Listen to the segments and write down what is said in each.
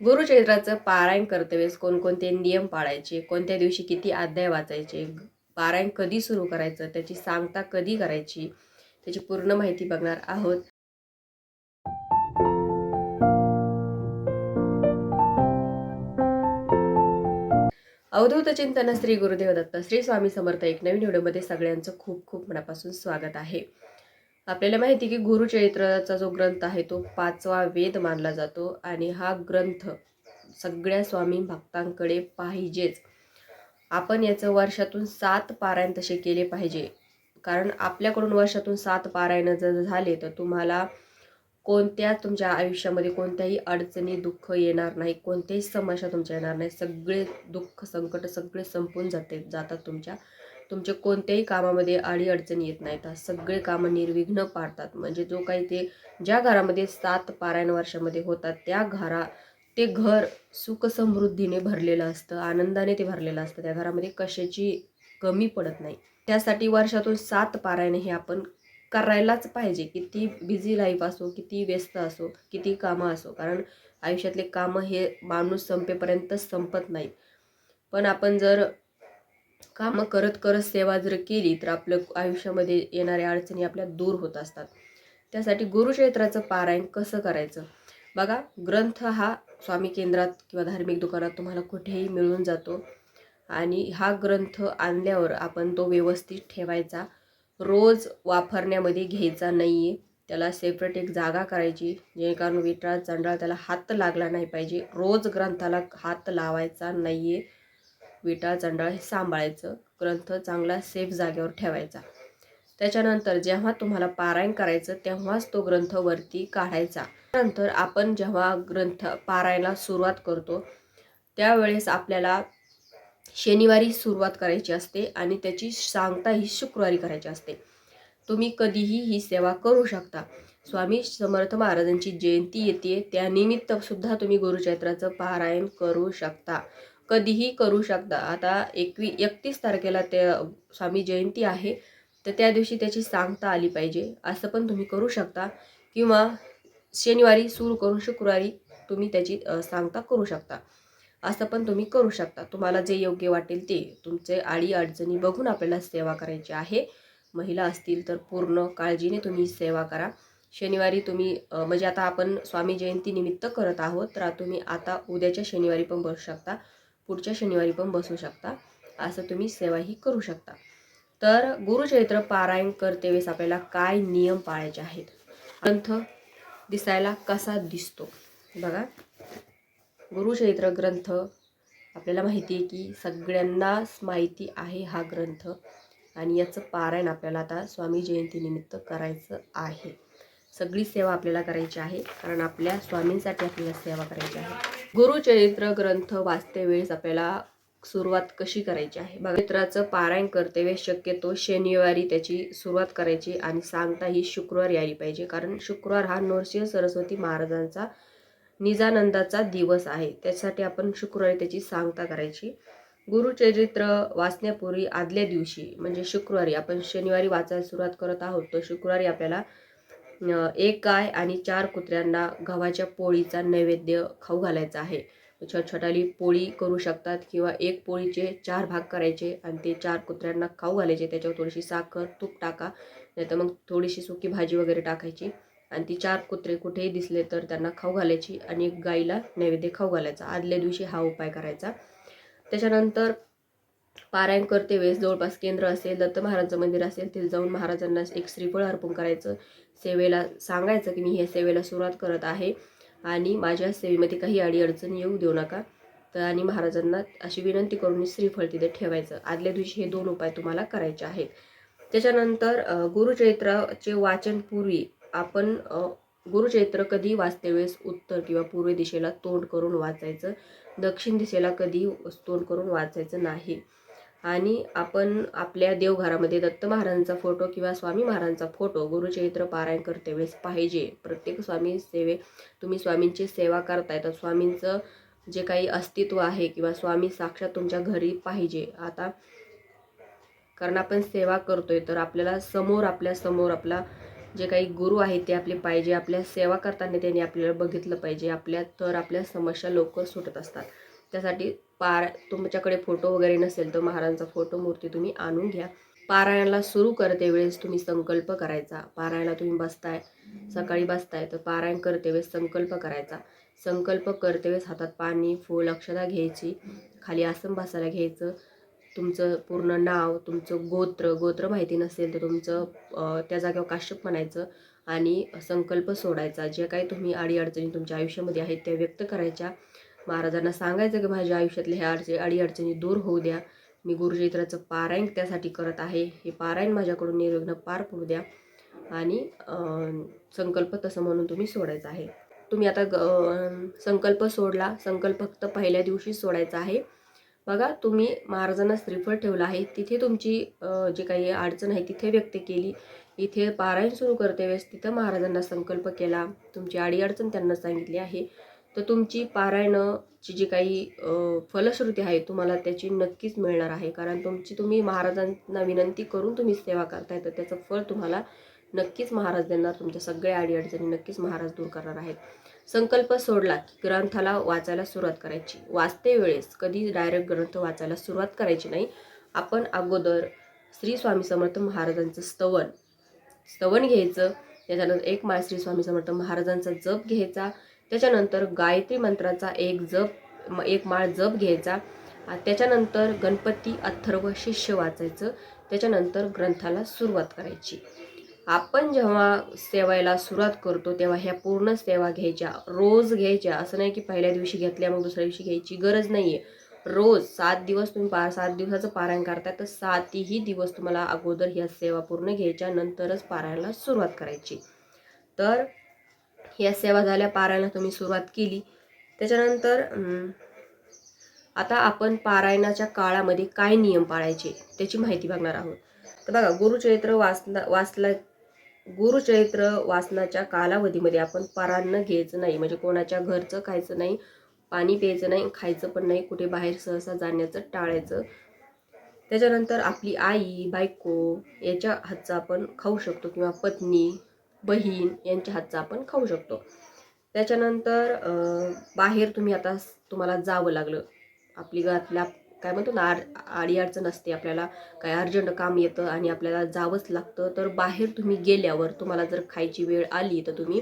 गुरुचरित्राचं पारायण करतेवेळेस कोणकोणते नियम पाळायचे कोणत्या दिवशी किती अध्याय वाचायचे पारायण कधी सुरू करायचं त्याची सांगता कधी करायची त्याची पूर्ण माहिती बघणार आहोत. अवधूत चिंतन श्री गुरुदेव दत्त श्री स्वामी समर्थ एक नवीन व्हिडिओमध्ये सगळ्यांचं खूप खूप मनापासून स्वागत आहे. आपल्याला माहिती आहे की गुरुचरित्राचा जो ग्रंथ आहे तो पाचवा वेद मानला जातो आणि हा ग्रंथ सगळ्या स्वामी भक्तांकडे पाहिजेच. आपण याचं वर्षातून सात पारायण तसे केले पाहिजे. कारण आपल्याकडून वर्षातून सात पारायण जर झाले तर तुम्हाला कोणत्या तुमच्या आयुष्यामध्ये कोणत्याही अडचणी दुःख येणार नाही कोणत्याही समस्या तुमच्या येणार नाही. सगळे दुःख संकट सगळे संपून जाते जातात तुमच्या. तुमचे कोणत्याही कामामध्ये आडी अडचण येत नाहीत. सगळे कामं निर्विघ्न पाडतात. म्हणजे जो काही ते ज्या घरामध्ये सात पारायण वर्षामध्ये होतात त्या घरा ते घर सुखसमृद्धीने भरलेलं असतं आनंदाने ते भरलेलं असतं. त्या घरामध्ये कशाची कमी पडत नाही. त्यासाठी वर्षातून सात पारायण हे आपण करायलाच पाहिजे. किती बिझी लाईफ असो किती व्यस्त असो किती कामं असो. कारण आयुष्यातले कामं हे माणूस संपेपर्यंत संपत नाहीत. पण आपण जर कामं करत करत सेवा जर केली तर आपलं आयुष्यामध्ये येणाऱ्या अडचणी आपल्या दूर होत असतात. त्यासाठी गुरुक्षेत्राचं पारायण कसं करायचं? बघा ग्रंथ हा स्वामी केंद्रात किंवा धार्मिक दुकानात तुम्हाला कुठेही मिळून जातो. आणि हा ग्रंथ आणल्यावर आपण तो व्यवस्थित ठेवायचा. रोज वापरण्यामध्ये घ्यायचा नाही आहे त्याला सेपरेट एक जागा करायची जेणेकरून विटाळ चंडाळ त्याला हात लागला नाही पाहिजे. रोज ग्रंथाला हात लावायचा नाही आहे विटा चंडाळ हे सांभाळायचं. ग्रंथ चांगला सेफ जागेवर ठेवायचा. त्याच्यानंतर जेव्हा तुम्हाला पारायण करायचं तेव्हाच तो ग्रंथ वरती काढायचा. नंतर आपण जेव्हा ग्रंथ पारायणाला सुरुवात करतो त्यावेळेस आपल्याला शनिवारी सुरुवात करायची असते आणि त्याची सांगता ही शुक्रवारी करायची असते. तुम्ही कधीही ही सेवा करू शकता. स्वामी समर्थ महाराजांची जयंती येते. त्यानिमित्त सुद्धा तुम्ही गुरुचैत्राचं पारायण करू शकता. कधीही करू शकता. आता एकवी एकतीस तारखेला ते स्वामी जयंती आहे तर त्या दिवशी त्याची सांगता आली पाहिजे. असं पण तुम्ही करू शकता किंवा शनिवारी सुरू करून शुक्रवारी तुम्ही त्याची सांगता करू शकता. असं पण तुम्ही करू शकता. तुम्हाला जे योग्य वाटेल ते. तुमचे आडी अडचणी बघून आपल्याला सेवा करायची आहे. महिला असतील तर पूर्ण काळजीने तुम्ही सेवा करा. शनिवारी तुम्ही म्हणजे आता आपण स्वामी जयंती निमित्त करत आहोत तर तुम्ही आता उद्याच्या शनिवारी पण बसू शकता. पुढच्या शनिवारी पण बसू शकता. असं तुम्ही सेवाही करू शकता. तर गुरुचैत्र पारायण करतेवेळेस आपल्याला काय नियम पाळायचे आहेत? ग्रंथ दिसायला कसा दिसतो? बघा. गुरुचैत्र ग्रंथ आपल्याला माहिती आहे की सगळ्यांनाच माहिती आहे हा ग्रंथ. आणि याचं पारायण आपल्याला आता स्वामी जयंतीनिमित्त करायचं आहे. सगळी सेवा आपल्याला करायची आहे. कारण आपल्या स्वामींसाठी आपल्याला सेवा करायची आहे. गुरुचरित्र ग्रंथ वाचते वेळेस आपल्याला सुरुवात कशी करायची आहे? चरित्राचं पारायण करते वेळेस शक्यतो शनिवारी त्याची सुरुवात करायची आणि सांगता ही शुक्रवारी आली पाहिजे. कारण शुक्रवार हा नरसिंह सरस्वती महाराजांचा निजानंदाचा दिवस आहे. त्यासाठी आपण शुक्रवारी त्याची सांगता करायची. गुरुचरित्र वाचण्यापूर्वी आदल्या दिवशी म्हणजे शुक्रवारी आपण शनिवारी वाचायला सुरुवात करत आहोत तर शुक्रवारी आपल्याला एक गाय आणि चार कुत्र्यांना गव्हाच्या पोळीचा नैवेद्य खाऊ घालायचा आहे. छोट छोटाली पोळी करू शकतात किंवा एक पोळीचे चार भाग करायचे आणि ते चार कुत्र्यांना खाऊ घालायचे. त्याच्यावर थोडीशी साखर तूप टाका नाहीतर मग थोडीशी सुकी भाजी वगैरे टाकायची आणि ती चार कुत्रे कुठेही दिसले तर त्यांना खाऊ घालायची आणि गाईला नैवेद्य खाऊ घालायचा. आदल्या दिवशी हा उपाय करायचा. त्याच्यानंतर पारायण करते वेळेस जवळपास केंद्र असेल दत्त महाराजांचं मंदिर असेल तिथे जाऊन महाराजांना एक श्रीफळ अर्पण करायचं. सेवेला सांगायचं की मी हे सेवेला सुरुवात करत आहे आणि माझ्या सेवेमध्ये काही अडीअडचण येऊ देऊ नका. तर आणि महाराजांना अशी विनंती करून श्रीफळ तिथे ठेवायचं. आदल्या दिवशी हे दोन उपाय तुम्हाला करायचे आहेत. त्याच्यानंतर गुरुचैत्राचे वाचन पूर्वी आपण गुरुचैत्र कधी वाचते वेळेस उत्तर किंवा पूर्व दिशेला तोंड करून वाचायचं. दक्षिण दिशेला कधी तोंड करून वाचायचं नाही. आणि आपण आपल्या देवघरामध्ये दत्त महाराजांचा फोटो किंवा स्वामी महाराजांचा फोटो गुरुचरित्र पारायण करते वेळेस पाहिजे. प्रत्येक स्वामी सेवे तुम्ही स्वामींची सेवा करताय तर स्वामींचं जे काही अस्तित्व आहे किंवा स्वामी साक्षात तुमच्या घरी पाहिजे. आता कारण आपण सेवा करतोय तर आपल्याला समोर आपल्यासमोर आपला जे काही गुरु आहेत ते आपले पाहिजे. आपल्या सेवा करताना त्यांनी आपल्याला बघितलं पाहिजे. आपल्या तर आपल्या समस्या लवकर सुटत असतात. त्यासाठी पार तुमच्याकडे फोटो वगैरे नसेल तर महाराजांचा फोटो मूर्ती तुम्ही आणून घ्या. पारायणाला सुरू करते वेळेस तुम्ही संकल्प करायचा. पारायणाला तुम्ही बसताय सकाळी बसताय तर पारायण करते वेळेस संकल्प करायचा. संकल्प करते वेळेस हातात पाणी फूल अक्षता घ्यायची. खाली आसन बसायला घ्यायचं. तुमचं पूर्ण नाव तुमचं गोत्र गोत्र माहिती नसेल तर तुमचं त्या जागेवर काश्यप म्हणायचं आणि संकल्प सोडायचा. जे काही तुम्ही अडीअडचणी तुमच्या आयुष्यामध्ये आहेत त्या व्यक्त करायच्या. महाराजांना सांगायचं की माझ्या आयुष्यातल्या ह्या अडचणी अडीअडचणी दूर होऊ द्या. मी गुरुचरित्राचं पारायण त्यासाठी करत आहे. हे पारायण माझ्याकडून निर्विघ्न पार पडू द्या. आणि संकल्प तसं म्हणून तुम्ही सोडायचा आहे. तुम्ही आता ग- संकल्प सोडला. संकल्प फक्त पहिल्या दिवशी सोडायचा आहे. बघा तुम्ही महाराजांना श्रीफळ ठेवलं आहे. तिथे तुमची जे काही अडचण आहे तिथे व्यक्त केली. इथे पारायण सुरू करते वेळेस तिथं महाराजांना संकल्प केला. तुमची अडीअडचण त्यांना सांगितली आहे. तर तुमची पारायणाची जी काही फलश्रुती आहे तुम्हाला त्याची नक्कीच मिळणार आहे. कारण तुमची तुम्ही महाराजांना विनंती करून तुम्ही सेवा करताय तर त्याचं फळ तुम्हाला नक्कीच महाराज देणार. तुमच्या सगळ्या अडीअडचणी नक्कीच महाराज दूर करणार आहेत. संकल्प सोडला की ग्रंथाला वाचायला सुरुवात करायची. वाचते वेळेस कधी डायरेक्ट ग्रंथ वाचायला सुरुवात करायची नाही. आपण अगोदर श्री स्वामी समर्थ महाराजांचं स्तवन स्तवन घ्यायचं. त्याच्यानंतर एक माळ श्री स्वामी समर्थ महाराजांचा जप घ्यायचा. त्याच्यानंतर गायत्री मंत्राचा एक जप म- एक माळ जप घ्यायचा. त्याच्यानंतर गणपती अथर्व शिष्य वाचायचं. त्याच्यानंतर ग्रंथाला सुरुवात करायची. आपण जेव्हा सेवायला सुरुवात करतो तेव्हा ह्या पूर्ण सेवा घ्यायच्या. रोज घ्यायच्या. असं नाही की पहिल्या दिवशी घेतल्या मग दुसऱ्या दिवशी घ्यायची गरज नाही आहे रोज सात दिवस तुम्ही पा सात दिवसाचं पारायण करताय तर सातही दिवस तुम्हाला अगोदर ह्या सेवा पूर्ण घ्यायच्या नंतरच पारायणाला सुरुवात करायची. तर या सेवा झाल्या पारायणा तुम्ही सुरुवात केली. त्याच्यानंतर आता आपण पारायणाच्या काळामध्ये काय नियम पाळायचे त्याची माहिती बघणार आहोत. तर बघा गुरुचरित्र वाचना वाचला गुरुचरित्र वाचनाच्या कालावधीमध्ये आपण पारायण घ्यायचं नाही. म्हणजे कोणाच्या घरचं खायचं नाही पाणी प्यायचं नाही खायचं पण नाही कुठे बाहेर सहसा जाण्याचं टाळायचं. त्याच्यानंतर आपली आई बायको याच्या हातचं आपण खाऊ शकतो किंवा पत्नी बहीण यांच्या हातचा आपण खाऊ शकतो. त्याच्यानंतर बाहेर तुम्ही आता तुम्हाला जावं लागलं. आपली घरातल्या काय म्हणतो ना आड अडीअडचण असते आपल्याला काय अर्जंट काम येतं आणि आपल्याला जावंच लागतं. तर बाहेर तुम्ही गेल्यावर तुम्हाला जर खायची वेळ आली तर तुम्ही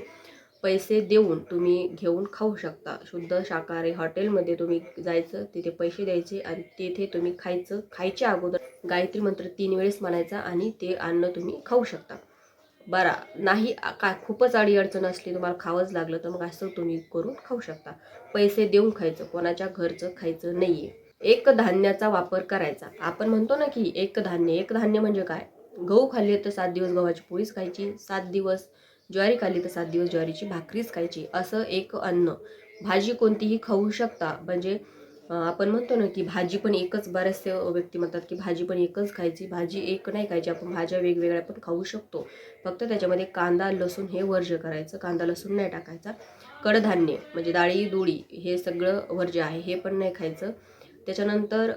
पैसे देऊन तुम्ही घेऊन खाऊ शकता. शुद्ध शाकाहारी हॉटेलमध्ये तुम्ही जायचं तिथे पैसे द्यायचे आणि तेथे तुम्ही खायचं खायच्या अगोदर गायत्री मंत्र तीन वेळेस म्हणायचा आणि ते अन्न तुम्ही खाऊ शकता. बरा नाही काय खूपच अडीअडचण असली तुम्हाला खावंच लागलं तर मग असं तुम्ही करून खाऊ शकता. पैसे देऊन खायचं कोणाच्या घरचं खायचं नाहीये. एक धान्याचा वापर करायचा. आपण म्हणतो ना की एक धान्य एक धान्य म्हणजे काय? गहू खाल्ले तर सात दिवस गव्हाची पोळीच खायची सात दिवस ज्वारी खाल्ली तर सात दिवस ज्वारीची भाकरीच खायची असं एक अन्न. भाजी कोणतीही खाऊ शकता म्हणजे आपण म्हणतो ना की भाजी पण एकच बरेचसे व्यक्ती म्हणतात की भाजी पण एकच खायची भाजी एक नाही खायची आपण भाज्या वेगवेगळ्या पण खाऊ शकतो. फक्त त्याच्यामध्ये कांदा लसूण हे वर्ज्य करायचं कांदा लसूण नाही टाकायचा. कडधान्य म्हणजे डाळी दुळी हे सगळं वर्ज्य आहे हे पण नाही खायचं. त्याच्यानंतर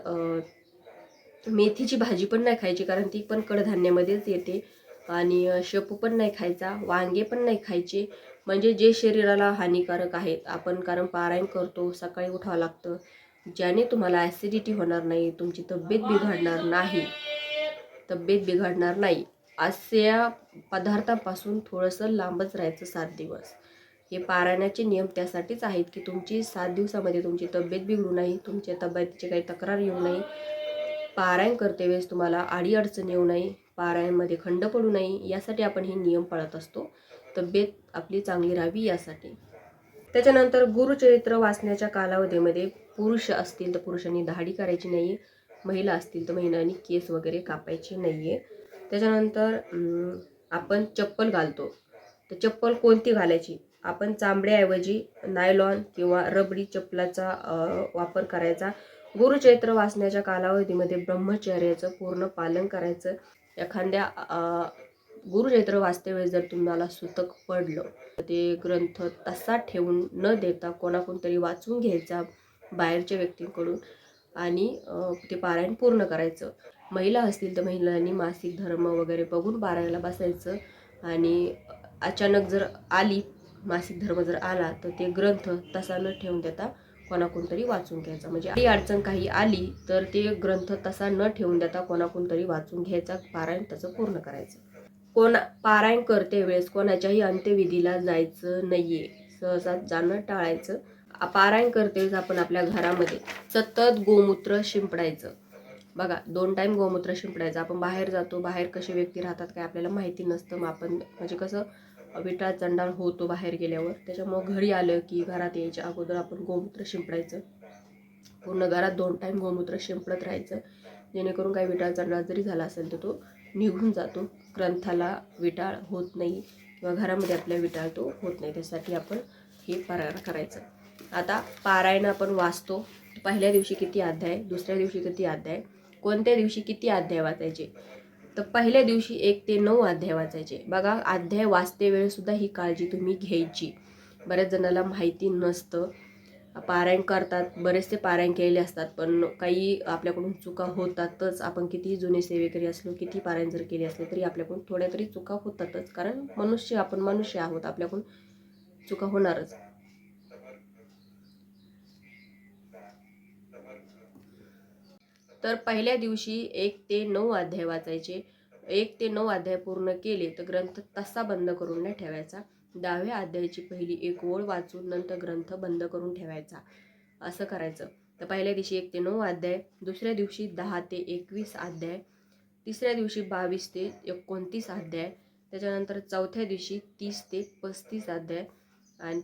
मेथीची भाजी पण नाही खायची कारण ती पण कडधान्यामध्येच येते. आणि शेपू पण नाही खायचा वांगे पण नाही खायचे. म्हणजे जे शरीराला हानिकारक आहेत आपण कारण पारायण करतो सकाळी उठावं लागतं. ज्याने तुम्हाला ॲसिडिटी होणार नाही तुमची तब्येत बिघडणार नाही. तब्येत बिघडणार नाही. अशा पदार्थापासून थोडंसं लांबच राहायचं सात दिवस. हे पारायणाचे नियम त्यासाठीच आहेत की तुमची सात दिवसामध्ये तुमची तब्येत बिघडू नये तुमच्या तब्येतीची काही तक्रार येऊ नये. पारायण करते वेळेस तुम्हाला अडीअडचण येऊ नये पारायणमध्ये खंड पडू नये. यासाठी आपण हे नियम पाळत असतो. तब्येत आपली चांगली राहावी यासाठी. त्याच्यानंतर गुरुचरित्र वाचण्याच्या कालावधीमध्ये पुरुष असतील तर पुरुषांनी दाढी करायची नाही महिला असतील तर महिलांनी केस वगैरे कापायचे नाही आहे त्याच्यानंतर आपण चप्पल घालतो. तर चप्पल कोणती घालायची? आपण चांबड्याऐवजी नायलॉन किंवा रबडी चप्पलाचा वापर करायचा. गुरुचैत्र वाचण्याच्या कालावधीमध्ये ब्रह्मचर्याचं पूर्ण पालन करायचं. एखाद्या अं, गुरुचैत्र वाचते जर तुम्हाला सुतक पडलं तर ते ग्रंथ तसा ठेवून न देता कोणाकडून तरी वाचून घ्यायचा बाहेरच्या व्यक्तींकडून आणि ते पारायण पूर्ण करायचं. महिला असतील तर महिलांनी मासिक धर्म वगैरे बघून पारायणाला बसायचं आणि अचानक जर आली मासिक धर्म जर आला तर ते ग्रंथ तसा न ठेवून देता कोणाकून तरी वाचून घ्यायचा. म्हणजे काही अडचण काही आली तर ते ग्रंथ तसा न ठेवून देता कोणाकून तरी वाचून घ्यायचा पारायण त्याचं पूर्ण करायचं. कोण पारायण करते वेळेस कोणाच्याही अंत्यविधीला जायचं नाहीये. सहसा जाणं टाळायचं. पारायण करते वेळेस आपण आपल्या घरामध्ये सतत गोमूत्र शिंपडायचं. बघा दोन टाइम गोमूत्र शिंपडायचं. आपण बाहेर जातो बाहेर कसे व्यक्ती राहतात काय आपल्याला माहिती नसतं. मग आपण म्हणजे कसं विटाळ चंडाळ होतो बाहेर गेल्यावर. त्याच्यामुळं घरी आलं की घरात यायच्या अगोदर आपण गोमूत्र शिंपडायचं. पूर्ण घरात दोन टाइम गोमूत्र शिंपडत राहायचं. जेणेकरून काही विटाळ चंडाळ जरी झाला असेल तर तो निघून जातो. ग्रंथाला विटाळ होत नाही किंवा घरामध्ये आपल्या विटाळ तो होत नाही. त्यासाठी आपण हे पारायण करायचं. आता पारायण आपण वाचतो. पहिल्या दिवशी किती अध्याय दुसऱ्या दिवशी किती अध्याय कोणत्या दिवशी किती अध्याय वाचायचे? तर पहिल्या दिवशी एक ते नऊ अध्याय वाचायचे. बघा अध्याय वाचते वेळेसुद्धा ही काळजी तुम्ही घ्यायची. बऱ्याच जणाला माहिती नसतं. पारायण करतात बरेचसे पारायण केलेले असतात पण काही आपल्याकडून चुका होतातच. आपण कितीही जुने सेवेकरी असलो किती पारायण जर केले असले तरी आपल्याकडून थोड्या तरी चुका होतातच. कारण मनुष्य आपण मनुष्य आहोत आपल्याकडून चुका होणारच. तर पहिल्या दिवशी एक ते नऊ अध्याय वाचायचे. एक ते नऊ अध्याय पूर्ण केले तर ग्रंथ तसा बंद करून नाही ठेवायचा. दहाव्या अध्यायाची पहिली एक ओळ वाचून नंतर ग्रंथ बंद करून ठेवायचा. असं करायचं. तर पहिल्या दिवशी एक ते नऊ अध्याय दुसऱ्या दिवशी दहा ते एकवीस अध्याय तिसऱ्या दिवशी बावीस ते एकोणतीस अध्याय त्याच्यानंतर चौथ्या दिवशी तीस ते पस्तीस अध्याय आणि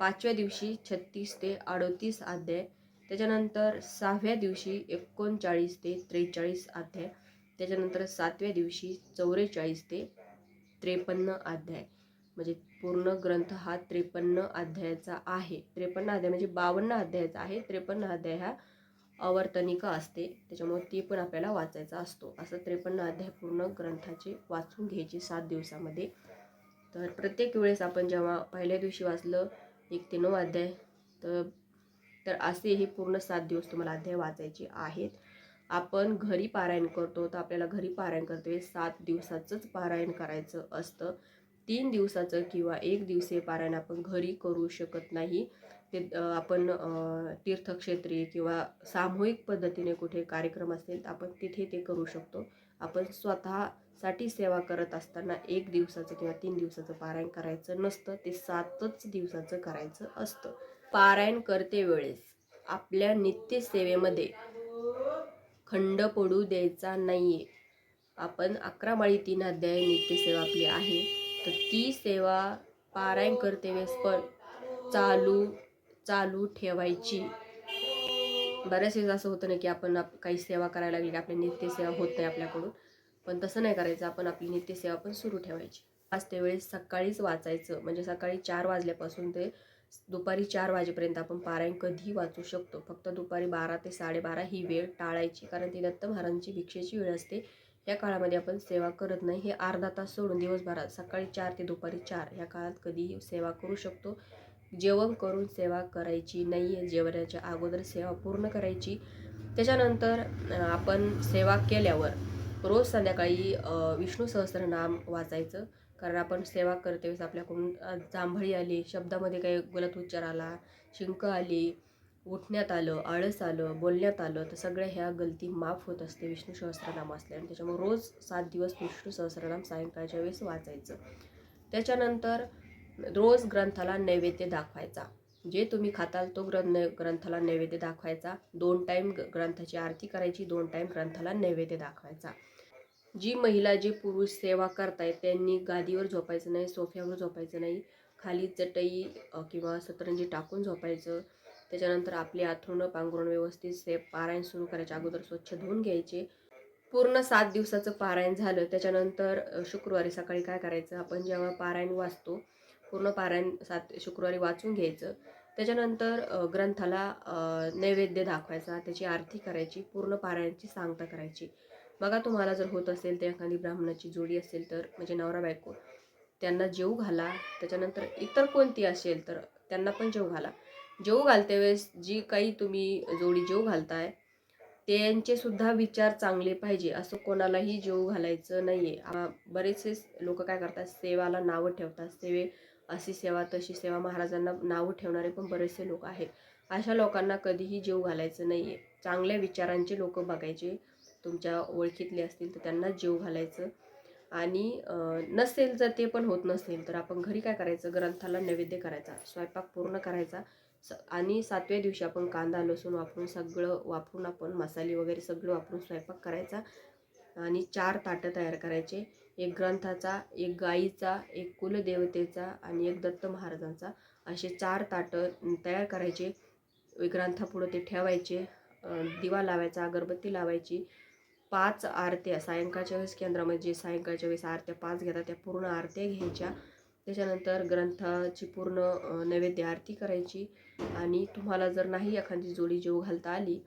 पाचव्या दिवशी छत्तीस ते अडोतीस अध्याय त्याच्यानंतर सहाव्या दिवशी एकोणचाळीस ते त्रेचाळीस अध्याय त्याच्यानंतर सातव्या दिवशी चौवेचाळीस ते त्रेपन्न अध्याय. म्हणजे पूर्ण ग्रंथ हा त्रेपन्न अध्यायाचा आहे. त्रेपन्न अध्याय म्हणजे बावन्न अध्यायाचा आहे. त्रेपन्न अध्याय हा अवर्तनिका असते. त्याच्यामुळे ती पण आपल्याला वाचायचा असतो. असं त्रेपन्न अध्याय पूर्ण ग्रंथाचे वाचून घ्यायचे सात दिवसामध्ये. तर प्रत्येक वेळेस आपण जेव्हा पहिल्या दिवशी वाचलं एक ते नऊ अध्याय तर तर असे हे पूर्ण सात दिवस तुम्हाला अध्याय वाचायचे आहेत. आपण घरी पारायण करतो तर आपल्याला घरी पारायण करतोय सात दिवसाचंच पारायण करायचं असतं. तीन दिवसाचं किंवा एक दिवसीय पारायण आपण घरी करू शकत नाही. ते आपण तीर्थक्षेत्री किंवा सामूहिक पद्धतीने कुठे कार्यक्रम असेल तर आपण तिथे ते करू शकतो. आपण स्वतःसाठी सेवा करत असताना एक दिवसाचं किंवा तीन दिवसाचं पारायण करायचं नसतं ते सातच दिवसाचं करायचं असतं. पारायण करते वेळेस आपल्या नित्यसेवेमध्ये खंड पडू द्यायचा नाही आहे आपण अकरा माळी तीन अध्याय नित्यसेवा आपली आहे. तर ती सेवा पारायण करते वेळेस पण चालू चालू ठेवायची. बऱ्याच वेळेस असं होतं ना की आपण आप- काही सेवा करायला लागली की आपली नित्यसेवा होत नाही आपल्याकडून. पण तसं नाही करायचं. आपण आपली नित्यसेवा पण सुरू ठेवायची. वाचते वेळेस सकाळीच वाचायचं. म्हणजे सकाळी चार वाजल्यापासून ते दुपारी चार वाजेपर्यंत आपण पारायण कधीही वाचू शकतो. फक्त दुपारी बारा ते साडेबारा ही वेळ टाळायची. कारण ती दत्त महाराजांची भिक्षेची वेळ असते. या काळामध्ये आपण सेवा करत नाही. हे अर्धा तास सोडून दिवसभरात सकाळी चार ते दुपारी चार या काळात कधीही सेवा करू शकतो. जेवण करून सेवा करायची नाही आहे जेवणाच्या अगोदर सेवा पूर्ण करायची. त्याच्यानंतर आपण सेवा केल्यावर रोज संध्याकाळी विष्णू सहस्रनाम वाचायचं. कारण आपण सेवा करते वेळेस आपल्याकडून जांभळी आली शब्दामध्ये काही गलत उच्चार आला शिंक आली उठण्यात आलं आळस आलं बोलण्यात आलं तर सगळ्या ह्या गलती माफ होत असते विष्णू सहस्त्रनाम असल्याने. त्याच्यामुळे रोज सात दिवस विष्णू सहस्रनाम सायंकाळच्या वेळेस वाचायचं. त्याच्यानंतर रोज ग्रंथाला नैवेद्य दाखवायचा. जे तुम्ही खाताल तो ग्रंथ ग्रंथाला नैवेद्य दाखवायचा. दोन टाईम ग्रंथाची आरती करायची दोन टाईम ग्रंथाला नैवेद्य दाखवायचा. जी महिला जे पुरुष सेवा करतायत त्यांनी गादीवर झोपायचं नाही सोफ्यावर झोपायचं नाही खाली चटई किंवा सतरंजी टाकून झोपायचं. त्याच्यानंतर आपली आथरुणं पांघरुण व्यवस्थित से पारायण सुरू करायच्या अगोदर स्वच्छ धुवून घ्यायचे. पूर्ण सात दिवसाचं पारायण झालं. त्याच्यानंतर शुक्रवारी सकाळी काय करायचं? आपण जेव्हा पारायण वाचतो पूर्ण पारायण सात शुक्रवारी वाचून घ्यायचं. त्याच्यानंतर ग्रंथाला नैवेद्य दाखवायचा. त्याची आरती करायची. पूर्ण पारायणची सांगता करायची. बघा तुम्हाला जर होत असेल तर एखादी ब्राह्मणाची जोडी असेल तर म्हणजे नवरा बायको त्यांना जेव घाला. त्याच्यानंतर इतर कोणती असेल तर त्यांना पण जेव घाला. जेव घालते वेळेस जी काही तुम्ही जोडी जेव घालताय त्यांचे सुद्धा विचार चांगले पाहिजे. असं कोणालाही जीव घालायचं नाही आहे बरेचसे लोक काय करतात सेवाला नावं ठेवतात. सेवे अशी सेवा तशी सेवा महाराजांना नावं ठेवणारे पण बरेचसे लोक आहेत. अशा लोकांना कधीही जीव घालायचं नाही आहे चांगल्या विचारांचे लोक बघायचे. तुमच्या ओळखीतले असतील तर त्यांना जीव घालायचं. आणि नसेल जर ते पण होत नसेल तर आपण घरी काय करायचं? ग्रंथाला नैवेद्य करायचा. स्वयंपाक पूर्ण करायचा. स आणि सातव्या दिवशी आपण कांदा लसूण वापरून सगळं वापरून आपण मसाले वगैरे सगळं वापरून स्वयंपाक करायचा. आणि चार ताटं तयार करायचे. एक ग्रंथाचा एक गाईचा एक कुलदेवतेचा आणि एक दत्त महाराजांचा. असे चार ताटं तयार करायचे. ग्रंथापुढं ते ठेवायचे. दिवा लावायचा अगरबत्ती लावायची. पाच आरत्या सायंकाळच्या वेळेस केंद्रामध्ये जे सायंकाळच्या वेळेस आरत्या पाच घेतात त्या पूर्ण आरत्या घ्यायच्या. त्याच्यानंतर ग्रंथाची पूर्ण नैवेद्य आरती करायची आणि तुम्हाला जर नाही एखादी जोडी जेव घालता आली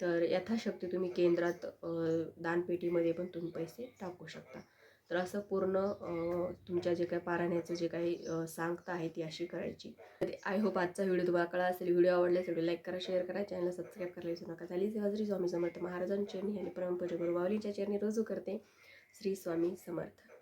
तर यथाशक्ती तुम्ही केंद्रात दानपेटीमध्ये पण तुम्ही पैसे टाकू शकता. तर असं पूर्ण तुमच्या जे काही पारायणाचं जे काही सांगता आहे ती अशी करायची आय होप आजचा व्हिडिओ तुम्हाला कळा असेल व्हिडिओ आवडल्यास व्हिडिओ लाईक करा शेअर करा चॅनलला सबस्क्राईब करायला विसरू नका. झाली हजरी स्वामी समर्थ. महाराजांची चरणी आणि परमपूज्य गुरु चरणी रुजू करते श्री स्वामी समर्थ.